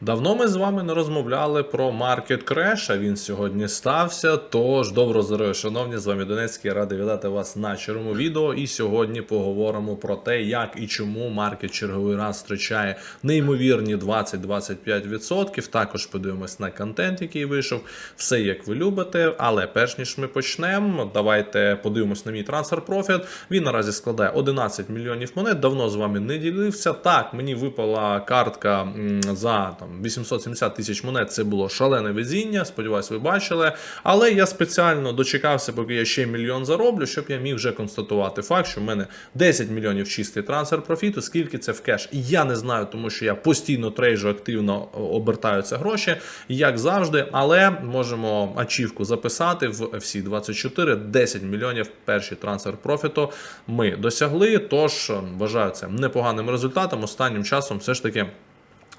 Давно ми з вами не розмовляли про маркет креш, а він сьогодні стався. Тож добро здоров'я, шановні, з вами Донецький. Радий вітати вас на черговому відео. І сьогодні поговоримо про те, як і чому маркет черговий раз втрачає неймовірні 20-25%. Також подивимось на контент, який вийшов. Все як ви любите. Але перш ніж ми почнемо, давайте подивимось на мій трансфер профіт. Він наразі складає 11 мільйонів монет. Давно з вами не ділився. Так, мені випала картка за там 870 тисяч монет. Це було шалене везіння. Сподіваюсь, ви бачили. Але я спеціально дочекався, поки я ще мільйон зароблю, щоб я міг вже констатувати факт, що в мене 10 мільйонів чистий трансфер профіту. Скільки це в кеш? Я не знаю, тому що я постійно трейджу, активно обертаються гроші, як завжди. Але можемо ачівку записати в FC 24 10 мільйонів перший трансфер профіту. Ми досягли. Тож вважаю це непоганим результатом. Останнім часом все ж таки.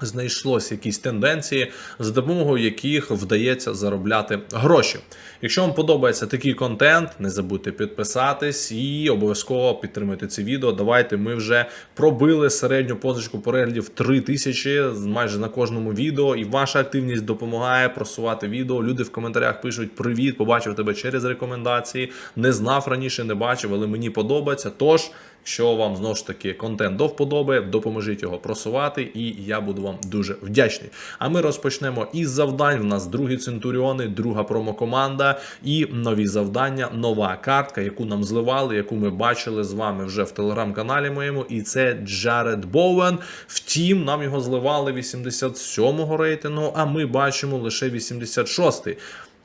Знайшлось якісь тенденції, за допомогою яких вдається заробляти гроші. Якщо вам подобається такий контент, не забудьте підписатись і обов'язково підтримуйте це відео. Давайте ми вже пробили середню позичку переглядів 3000 майже на кожному відео. І ваша активність допомагає просувати відео. Люди в коментарях пишуть: Привіт, побачив тебе через рекомендації. Не знав раніше, не бачив, але мені подобається. Тож. Якщо вам знову ж таки контент до вподоби, допоможіть його просувати, і я буду вам дуже вдячний. А ми розпочнемо із завдань. У нас другі центуріони, друга промокоманда і нові завдання, нова картка, яку нам зливали, яку ми бачили з вами вже в телеграм-каналі моєму. І це Джаред Боуен. Втім, нам його зливали 87-го рейтингу, а ми бачимо лише 86-й.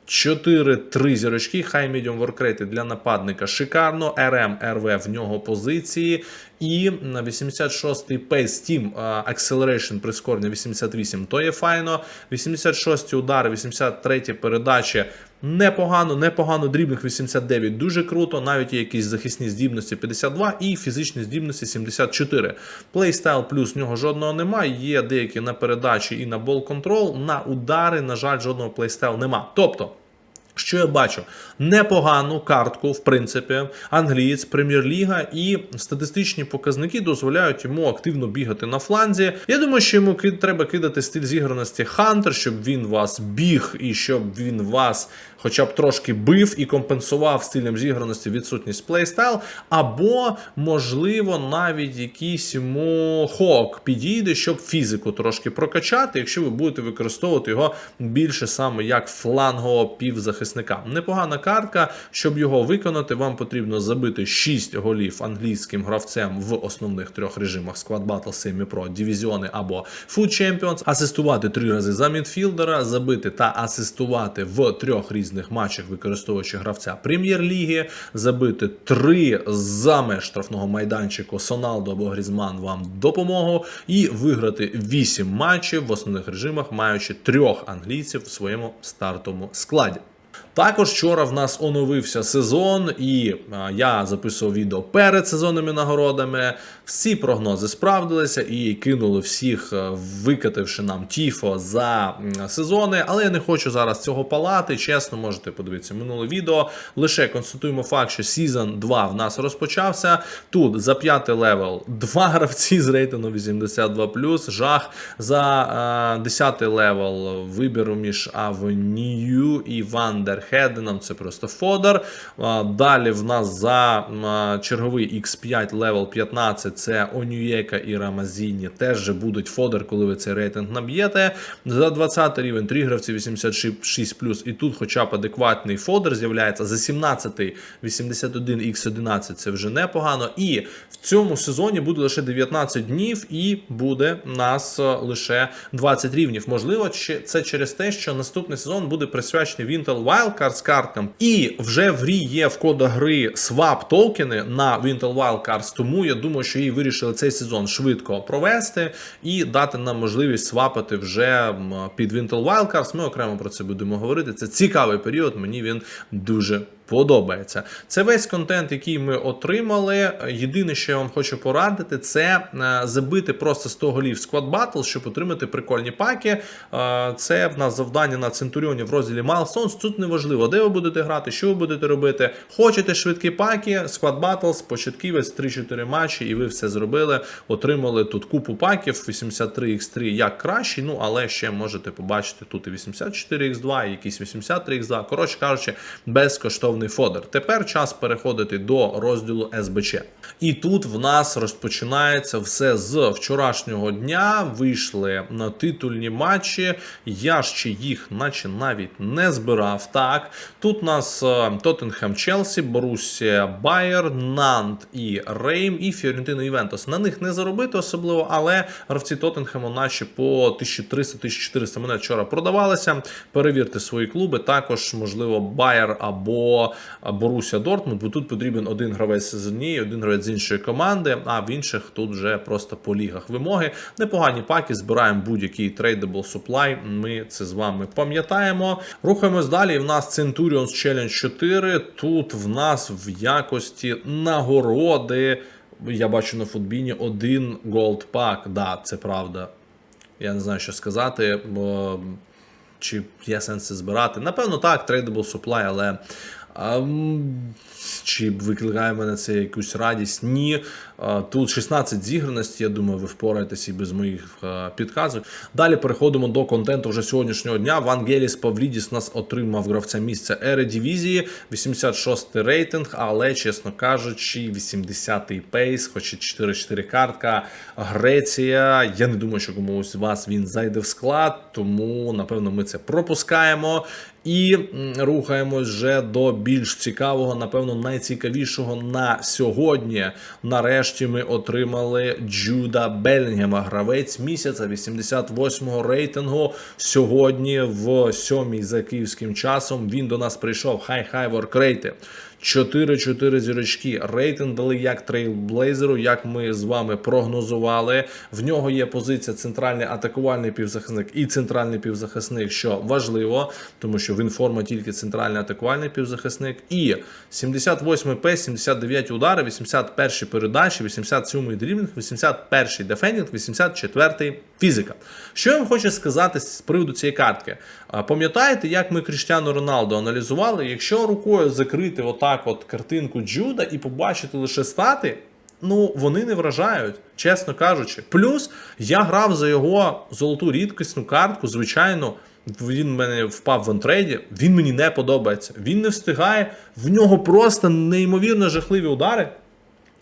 4-3 зірочки, хай медіум воркрейти для нападника шикарно. РМ, РВ в нього позиції. І на 86-й Pace Team Acceleration прискорення 88, то є файно. 86-й удари, 83-й передачі. Непогано, непогано. Дрібних 89 дуже круто. Навіть є якісь захисні здібності 52 і фізичні здібності 74. Плейстайл плюс в нього жодного немає. Є деякі на передачі і на бол контрол. На удари, на жаль, жодного плейстайл нема. Тобто. Що я бачу? Непогану картку, в принципі, англієць, прем'єр-ліга і статистичні показники дозволяють йому активно бігати на фланзі. Я думаю, що йому треба кидати стиль зіграності Хантер, щоб він вас біг і щоб він вас хоча б трошки бив і компенсував стилем зіграності відсутність плейстайл. Або, можливо, навіть якийсь йому хок підійде, щоб фізику трошки прокачати, якщо ви будете використовувати його більше саме як флангового півзахисника. Непогана картка. Щоб його виконати, вам потрібно забити 6 голів англійським гравцем в основних трьох режимах Squad Battle, Semi Pro, Дивізіони або Food Champions, асистувати три рази за мідфілдера, забити та асистувати в трьох різних матчах, використовуючи гравця прем'єр-ліги, забити три за меж штрафного майданчику Соналдо або Грізман вам допомогу, і виграти вісім матчів в основних режимах, маючи трьох англійців в своєму стартовому складі. Також вчора в нас оновився сезон, і я записував відео перед сезонними нагородами. Всі прогнози справдилися і кинули всіх, е, викативши нам тіфо за сезони. Але я не хочу зараз цього палати. Чесно, можете подивитися минуле відео. Лише констатуємо факт, що сезон 2 в нас розпочався. Тут за п'ятий левел два гравці з рейтингу 82+, жах. За е, 10 левел вибіру між Авнію і Вандерхеденом. Це просто фодер. Далі в нас за черговий X5 левел 15 це Онюєка і Рамазіні. Теж будуть фодер, коли ви цей рейтинг наб'єте. За 20 рівень 3 гравці 86+, і тут хоча б адекватний фодер з'являється. За 17 81 X11 це вже непогано. І в цьому сезоні буде лише 19 днів, і буде нас лише 20 рівнів. Можливо, це через те, що наступний сезон буде присвячений Wintel Wildcards карткам. І вже в грі є в кодах гри свап токени на Winter Wildcards, тому я думаю, що її вирішили цей сезон швидко провести і дати нам можливість свапати вже під Winter Wildcards. Ми окремо про це будемо говорити. Це цікавий період. Мені він дуже подобається. Це весь контент, який ми отримали. Єдине, що я вам хочу порадити, це е, забити просто 100 голів Squad Battle, щоб отримати прикольні паки. Е, Це в нас завдання на Центуріоні в розділі Milestones. Тут неважливо, де ви будете грати, що ви будете робити. Хочете швидкі паки, Squad Battles, початківець, 3-4 матчі, і ви все зробили. Отримали тут купу паків, 83x3 як кращий, ну але ще можете побачити тут і 84x2, і якийсь 83x2. Коротше кажучи, безкоштовний фодер. Тепер час переходити до розділу СБЧ. І тут в нас розпочинається все з вчорашнього дня. Вийшли на титульні матчі. Я ще їх, наче навіть не збирав. Так, тут у нас е, Тоттенхем Челсі, Борусія Байер, Нант і Рейм, і Фіорентино Івентос. На них не заробити особливо, але гравці Тоттенхему наче по 1300-1400 монет вчора продавалися. Перевірте свої клуби. Також, можливо, Байер або Борусія Дортмунд, бо тут потрібен один гравець з однієї, один гравець з іншої команди, а в інших тут вже просто по лігах вимоги. Непогані паки, збираємо будь-який трейдабл суплай. Ми це з вами пам'ятаємо. Рухаємось далі. В нас Centurions Challenge 4. Тут в нас в якості нагороди. Я бачу на футбіні один голд пак. Да, це правда. Я не знаю, що сказати. Бо... Чи є сенс це збирати? Напевно, так, Tradable Supply, але. А, чи викликає мене це якусь радість? Ні. Тут 16 зіграності, я думаю, ви впораєтесь і без моїх підказок. Далі переходимо до контенту вже сьогоднішнього дня. Вангеліс Павлідіс нас отримав гравця місця Ери Дивізії, 86 рейтинг, але, чесно кажучи, 80-й пейс, хоч і 4-4 картка. Греція. Я не думаю, що комусь з вас він зайде в склад, тому напевно ми це пропускаємо. І рухаємось вже до більш цікавого, напевно, найцікавішого на сьогодні. Нарешті ми отримали Джуда Белінгема, гравець місяця 88-го рейтингу. Сьогодні, в сьомій за київським часом, він до нас прийшов. Хай-хай воркрейти. 4-4 зірочки. Рейтинг дали як трейлблейзеру, як ми з вами прогнозували. В нього є позиція центральний атакувальний півзахисник і центральний півзахисник, що важливо, тому що він форма тільки центральний атакувальний півзахисник. І 78 П, 79 удари, 81 передачі, 87 дріблінг, 81 дефендінг, 84 фізика. Що я вам хочу сказати з приводу цієї картки? Пам'ятаєте, як ми Кріштіану Роналду аналізували? Якщо рукою закрити отак от картинку Джуда і побачити лише стати, ну вони не вражають, чесно кажучи. Плюс я грав за його золоту рідкісну картку, звичайно. Він в мене впав в антрейді, він мені не подобається. Він не встигає, в нього просто неймовірно жахливі удари.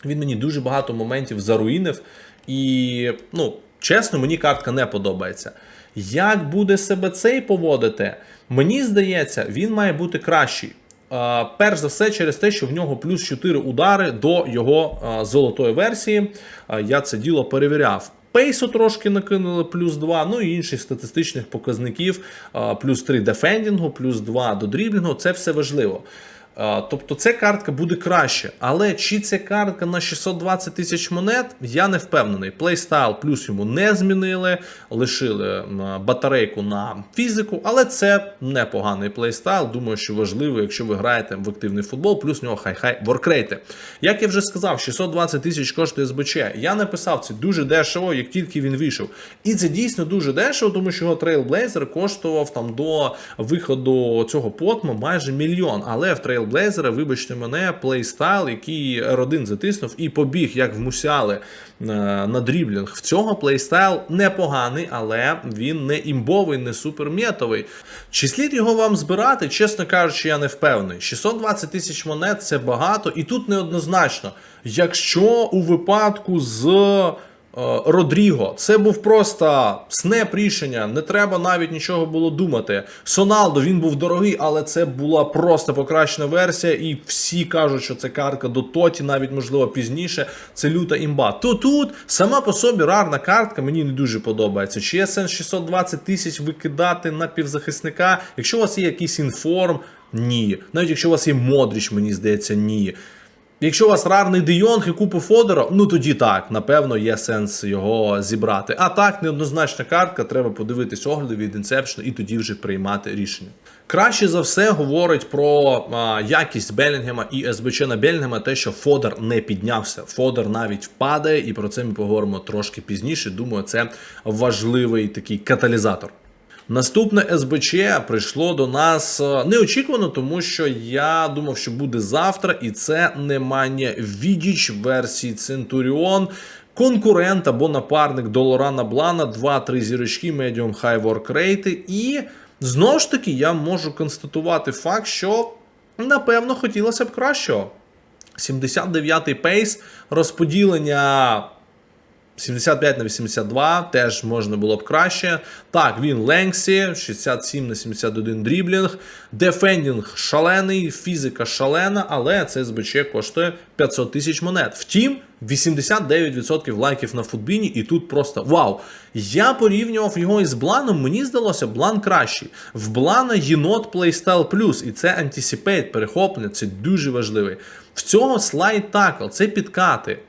Він мені дуже багато моментів заруїнив. І, ну, чесно, мені картка не подобається. Як буде себе цей поводити? Мені здається, він має бути кращий. Перш за все, через те, що в нього плюс 4 удари до його золотої версії. Я це діло перевіряв. Пейсу трошки накинули плюс 2, ну і інших статистичних показників, плюс 3 дефендінгу, плюс 2 до дріблінгу. Це все важливо. Тобто ця картка буде краще. Але чи це картка на 620 тисяч монет, я не впевнений. Плейстайл плюс йому не змінили, лишили батарейку на фізику, але це непоганий плейстайл. Думаю, що важливо, якщо ви граєте в активний футбол, плюс в нього хай-хай воркрейти. Як я вже сказав, 620 тисяч коштує СБЧ. Я написав це дуже дешево, як тільки він вийшов. І це дійсно дуже дешево, тому що його Trailblazer коштував там до виходу цього потму майже мільйон. Але в Trailblazer, вибачте мене, плейстайл, який R1 затиснув і побіг, як в Мусіали е, на дріблінг. В цього плейстайл непоганий, але він не імбовий, не суперм'єтовий. Чи слід його вам збирати? Чесно кажучи, я не впевнений. 620 тисяч монет це багато, і тут неоднозначно. Якщо у випадку з Родріго. Це був просто снеп рішення. Не треба навіть нічого було думати. Соналдо він був дорогий, але це була просто покращена версія, і всі кажуть, що це картка до Тоті, навіть можливо пізніше. Це люта імба. То тут сама по собі рарна картка мені не дуже подобається. Чи є сенс 620 тисяч викидати на півзахисника? Якщо у вас є якийсь інформ, ні. Навіть якщо у вас є Модріч, мені здається, ні. Якщо у вас рарний Де Йонг і купу Фодера, ну тоді так, напевно, є сенс його зібрати. А так, неоднозначна картка, треба подивитись огляди від Inception і тоді вже приймати рішення. Краще за все говорить про а, якість Белінгема і СБЧ на Белінгема те, що Фодер не піднявся. Фодер навіть впадає, і про це ми поговоримо трошки пізніше. Думаю, це важливий такий каталізатор. Наступне СБЧ прийшло до нас е, неочікувано, тому що я думав, що буде завтра, і це Немання Відіч версії Centurion. Конкурент або напарник до Лорана Блана, 2-3 зірочки, high work rate. І знову ж таки я можу констатувати факт, що напевно хотілося б кращого. 79-й пейс, розподілення 75 на 82 теж можна було б краще. Так, він Ленксі, 67 на 71 дріблінг. Дефендінг шалений, фізика шалена, але це СБЧ коштує 500 тисяч монет. Втім, 89% лайків на футбіні, і тут просто вау. Я порівнював його із Бланом. Мені здалося, Блан кращий. В Блана єнот Playstyle Plus, і це Anticipate, перехоплення, це дуже важливий. В цього слайд такл, це підкати.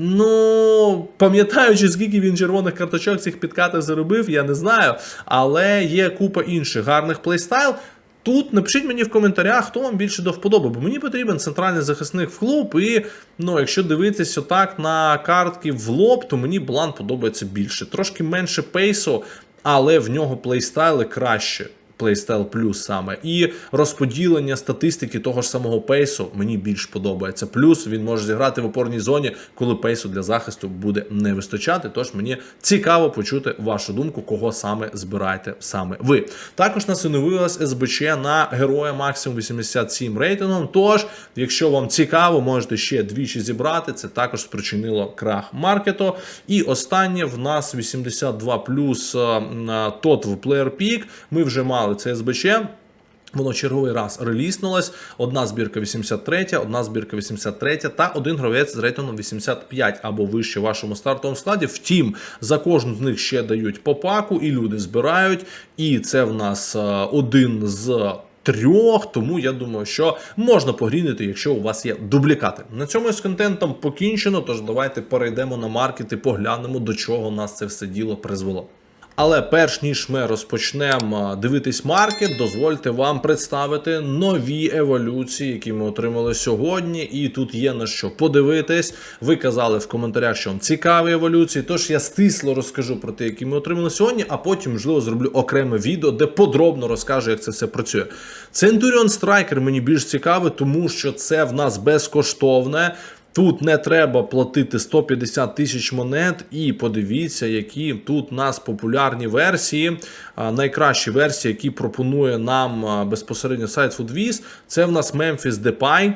Ну, пам'ятаючи, скільки він червоних карточок цих підкатів заробив, я не знаю. Але є купа інших гарних плейстайл. Тут напишіть мені в коментарях, хто вам більше до вподоби, бо мені потрібен центральний захисник в клуб. І ну, якщо дивитися отак на картки в лоб, то мені Блан подобається більше. Трошки менше пейсу, але в нього плейстайли краще. Playstyle Plus саме. І розподілення статистики того ж самого пейсу мені більш подобається. Плюс він може зіграти в опорній зоні, коли пейсу для захисту буде не вистачати. Тож мені цікаво почути вашу думку, кого саме збираєте саме ви. Також нас оновилась СБЧ на героя максимум 87 рейтингом. Тож, якщо вам цікаво, можете ще двічі зібрати. Це також спричинило крах маркету. І останнє в нас 82 плюс тот в Player Peak. Ми вже мали це СБЧ. Воно черговий раз реліснулось. Одна збірка 83, одна збірка 83 та один гравець з рейтингом 85 або вище в вашому стартовому складі. Втім, за кожну з них ще дають по паку, і люди збирають. І це в нас е, один з. Трьох, тому я думаю, що можна погрінити, якщо у вас є дублікати. На цьому з контентом покінчено. Тож давайте перейдемо на маркет і поглянемо, до чого нас це все діло призвело. Але перш ніж ми розпочнемо дивитись маркет, дозвольте вам представити нові еволюції, які ми отримали сьогодні. І тут є на що подивитись. Ви казали в коментарях, що вам цікаві еволюції. Тож я стисло розкажу про те, які ми отримали сьогодні, а потім, можливо, зроблю окреме відео, де подробно розкажу, як це все працює. Centurion Striker мені більш цікавий, тому що це в нас безкоштовне. Тут не треба платити 150 тисяч монет, і подивіться, які тут у нас популярні версії. Найкращі версії, які пропонує нам безпосередньо сайт FoodWiz, це в нас Memphis Depay.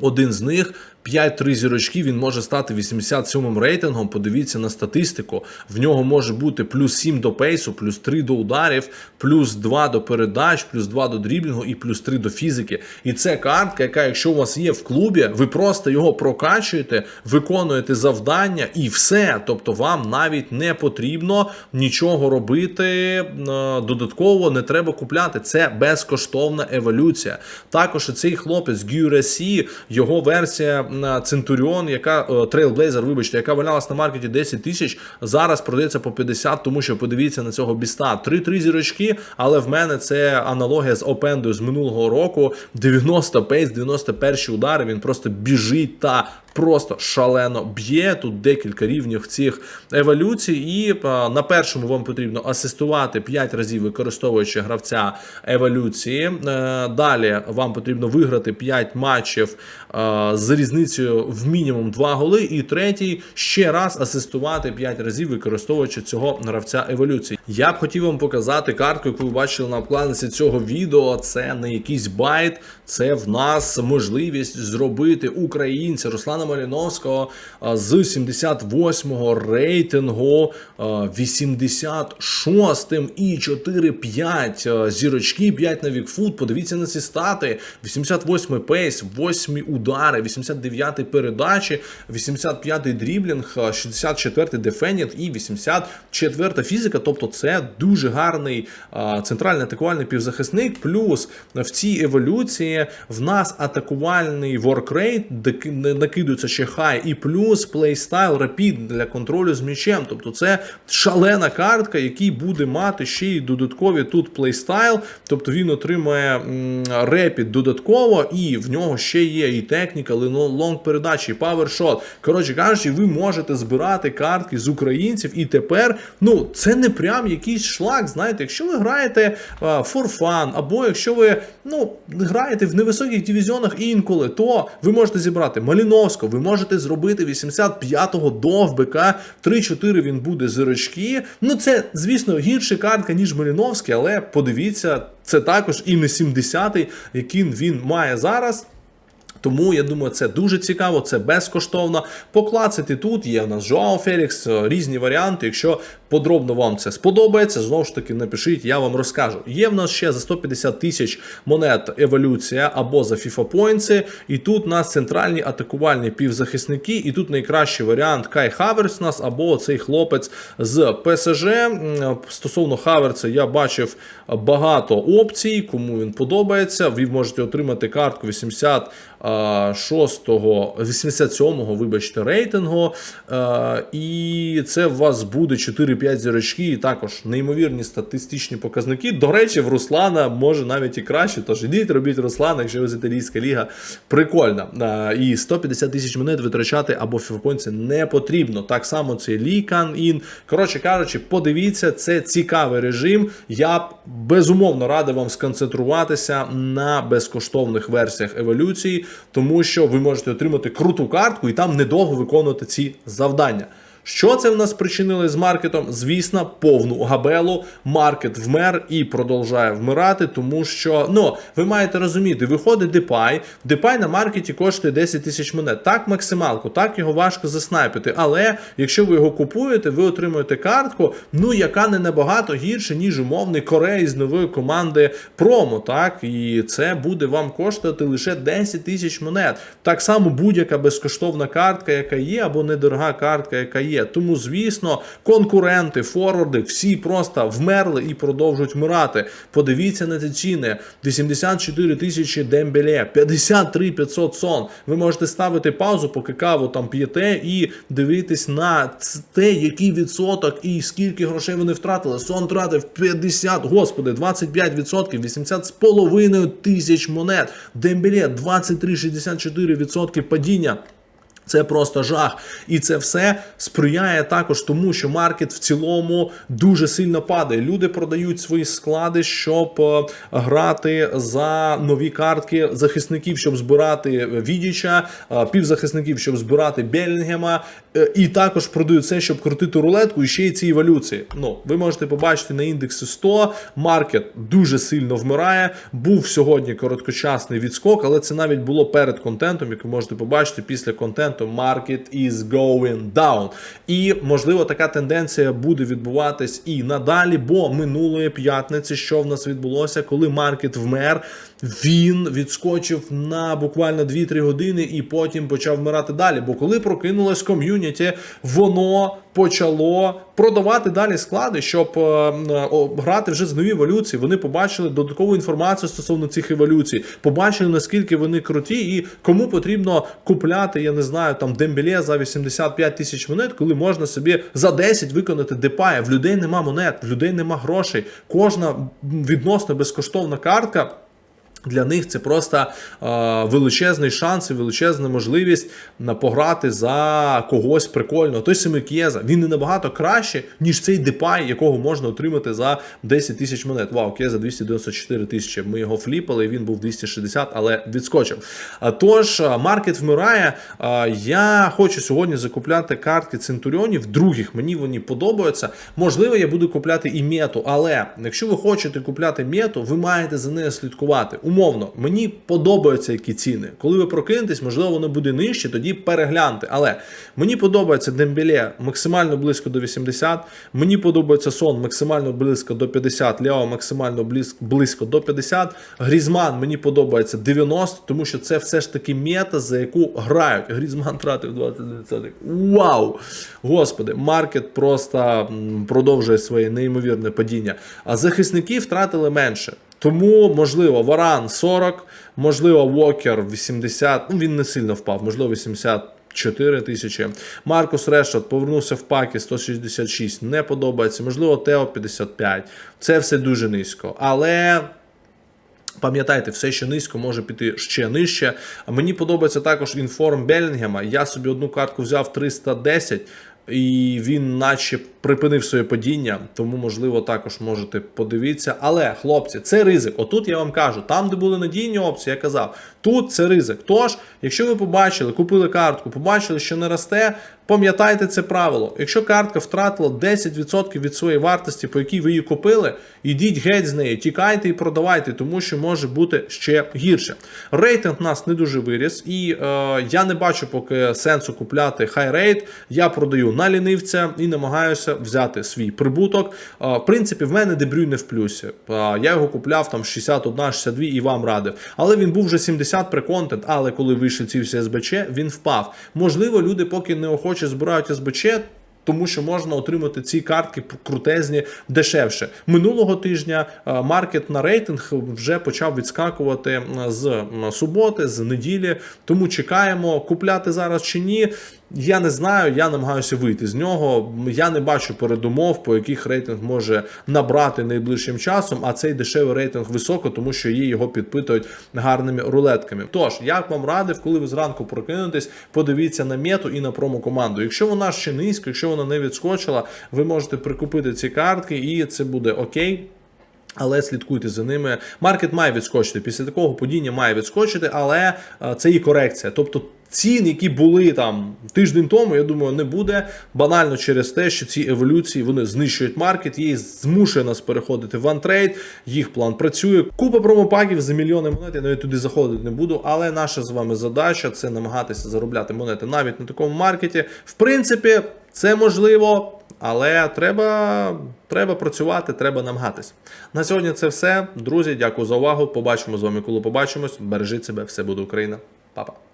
Один з них 5-3 зірочки, він може стати 87-м рейтингом. Подивіться на статистику. В нього може бути плюс 7 до пейсу, плюс 3 до ударів, плюс 2 до передач, плюс 2 до дріблінгу і плюс 3 до фізики. І це картка, яка, якщо у вас є в клубі, ви просто його прокачуєте, виконуєте завдання і все. Тобто вам навіть не потрібно нічого робити додатково, не треба купляти. Це безкоштовна еволюція. Також цей хлопець Гюресі, його версія. Центуріон, яка Trailblazer, вибачте, яка валялась на маркеті 10 тисяч, зараз продається по 50, тому що подивіться на цього біста. 3-3 зірочки, але в мене це аналогія з Опендою з минулого року. 90 пейс, 91 удари. Він просто біжить та. Просто шалено б'є тут декілька рівнів цих еволюцій, і на першому вам потрібно асистувати 5 разів, використовуючи гравця еволюції. Е, далі вам потрібно виграти 5 матчів е, з різницею в мінімум 2 голи. І третій ще раз асистувати 5 разів, використовуючи цього гравця еволюції. Я б хотів вам показати картку, яку ви бачили на обкладинці цього відео. Це не якийсь байт, це в нас можливість зробити українця Руслана Руслана Маліновського з 78-го рейтингу 86-м і 4-5 зірочки, 5 на Вікфуд. Подивіться на ці стати. 88-й пейс, 8 удари, 89-й передачі, 85-й дріблінг, 64-й дефендінг і 84-та фізика. Тобто це дуже гарний центральний атакувальний півзахисник. Плюс в цій еволюції в нас атакувальний воркрейт, де накидується ще хай, і плюс плейстайл рапід для контролю з м'ячем. Тобто це шалена картка, який буде мати ще й додаткові тут плейстайл. Тобто він отримає репід додатково, і в нього ще є і техніка, лонг передачі, і павершот. Коротше кажучи, ви можете збирати картки з українців, і тепер ну це не прям якийсь шлак. Знаєте, якщо ви граєте for fun, або якщо ви ну граєте в невисоких дивізіонах інколи, то ви можете зібрати Маліновського, ви можете зробити 85-го довбика, 3-4 він буде зірочки. Ну це, звісно, гірша картка, ніж Маліновський, але подивіться, це також і не 70-й, який він має зараз. Тому я думаю, це дуже цікаво, це безкоштовно. Поклацати тут є в нас Жоао Фелікс, різні варіанти. Якщо подробно вам це сподобається, знову ж таки напишіть, я вам розкажу. Є в нас ще за 150 тисяч монет еволюція або за FIFA Points, і тут у нас центральні атакувальні півзахисники, і тут найкращий варіант Кай Хаверс у нас або цей хлопець з ПСЖ. Стосовно Хаверса, я бачив багато опцій, кому він подобається. Ви можете отримати картку 80. 6-го, 87-го, вибачте, рейтингу. І це у вас буде 4-5 зірочки, і також неймовірні статистичні показники. До речі, в Руслана може навіть і краще. Тож ідіть, робіть Руслана, якщо ви з італійська ліга. Прикольно. І 150 тисяч монет витрачати або фіфопонці не потрібно. Так само це Лікан Ін. Коротше кажучи, подивіться, це цікавий режим. Я безумовно радий вам сконцентруватися на безкоштовних версіях еволюції тому що ви можете отримати круту картку і там недовго виконувати ці завдання. Що це в нас причинили з маркетом? Звісно, повну габелу. Маркет вмер і продовжує вмирати, тому що ну ви маєте розуміти, виходить Депай. Депай на маркеті коштує 10 тисяч монет. Так, максималку, так його важко заснайпити. Але якщо ви його купуєте, ви отримуєте картку, ну яка не набагато гірше, ніж умовний Корей з нової команди промо. Так, і це буде вам коштувати лише 10 тисяч монет. Так само будь-яка безкоштовна картка, яка є, або недорога картка, яка є є. Тому, звісно, конкуренти, форварди, всі просто вмерли і продовжують вмирати. Подивіться на ці ціни: 84 тисячі дембеле, 53 500 сон. Ви можете ставити паузу, поки каву там п'єте, і дивитись на те, який відсоток і скільки грошей вони втратили. Сон тратив 50, господи, 25%, 80 з половиною тисяч монет. Дембеле 23-64% падіння. Це просто жах, і це все сприяє також тому, що маркет в цілому дуже сильно падає. Люди продають свої склади, щоб е, грати за нові картки захисників, щоб збирати Відіча, е, півзахисників, щоб збирати Белінгема, е, і також продають це, щоб крутити рулетку і ще й ці еволюції. Ну, ви можете побачити на індексі 100, маркет дуже сильно вмирає. Був сьогодні короткочасний відскок, але це навіть було перед контентом, як ви можете побачити після контенту контенту market is going down. І можливо така тенденція буде відбуватись і надалі, бо минулої п'ятниці, що в нас відбулося, коли маркет вмер, він відскочив на буквально 2-3 години і потім почав вмирати далі. Бо коли прокинулось ком'юніті, воно почало продавати далі склади, щоб е, е, грати вже з нові еволюції. Вони побачили додаткову інформацію стосовно цих еволюцій, побачили наскільки вони круті, і кому потрібно купляти, я не знаю, там дембеле за 85 тисяч монет, коли можна собі за 10 виконати депає. В людей нема монет, в людей нема грошей. Кожна відносно безкоштовна картка. Для них це просто е, величезний шанс і величезна можливість пограти за когось прикольного. Той самий К'єза, він не набагато краще, ніж цей Депай, якого можна отримати за 10 тисяч монет. Вау, К'єза 294 тисячі. Ми його фліпали, він був 260, але відскочив. Тож, маркет вмирає. Я хочу сьогодні закупляти картки Центуріонів. Других мені вони подобаються. Можливо, я буду купляти і мету, але якщо ви хочете купляти мету, ви маєте за нею слідкувати. Умовно, мені подобаються які ціни. Коли ви прокинетесь, можливо, воно буде нижче, тоді перегляньте. Але мені подобається Дембеле максимально близько до 80. Мені подобається сон максимально близько до 50. Ляо максимально близько, до 50. Грізман мені подобається 90, тому що це все ж таки мета, за яку грають. Грізман тратив 20%. Вау! Господи, маркет просто продовжує своє неймовірне падіння. А захисники втратили менше. Тому, можливо, Варан 40, можливо, Вокер 80, ну він не сильно впав, можливо, 84 тисячі. Маркус Решот повернувся в паки 166, не подобається. Можливо, Тео 55. Це все дуже низько. Але. Пам'ятайте, все, що низько, може піти ще нижче. Мені подобається також інформ Белінгема. Я собі одну картку взяв 310, і він наче припинив своє падіння, тому, можливо, також можете подивитися. Але, хлопці, це ризик. Отут я вам кажу, там, де були надійні опції, я казав, тут це ризик. Тож, якщо ви побачили, купили картку, побачили, що не росте, пам'ятайте це правило. Якщо картка втратила 10% від своєї вартості, по якій ви її купили, ідіть геть з неї, тікайте і продавайте, тому що може бути ще гірше. Рейтинг у нас не дуже виріс, і е, я не бачу поки сенсу купляти хай рейт. Я продаю на лінивця і намагаюся взяти свій прибуток. Е, в принципі, в мене дебрюй в плюсі. Е, я його купляв там 61, 62 і вам радив. Але він був вже 70 преконтент, але коли вийшли ці всі СБЧ, він впав. Можливо, люди поки неохоче збирають СБЧ. Тому що можна отримати ці картки крутезні дешевше. Минулого тижня е, маркет на рейтинг вже почав відскакувати з суботи, з неділі. Тому чекаємо, купляти зараз чи ні. Я не знаю, я намагаюся вийти з нього. Я не бачу передумов, по яких рейтинг може набрати найближчим часом, а цей дешевий рейтинг високо, тому що її його підпитують гарними рулетками. Тож, як вам радив, коли ви зранку прокинетесь, подивіться на мету і на промокоманду. Якщо вона ще низько, якщо не відскочила, ви можете прикупити ці картки, і це буде окей. Але слідкуйте за ними. Маркет має відскочити. Після такого падіння має відскочити, але е, це і корекція. Тобто цін, які були там тиждень тому, я думаю, не буде банально через те, що ці еволюції вони знищують маркет, її змушує нас переходити в антрейд. Їх план працює. Купа промопаків за мільйони монет. Я навіть туди заходити не буду. Але наша з вами задача це намагатися заробляти монети навіть на такому маркеті. В принципі, це можливо. Але треба, треба працювати, треба намагатись. На сьогодні це все. Друзі, дякую за увагу. Побачимо з вами, коли побачимось. Бережіть себе, все буде Україна. Па-па.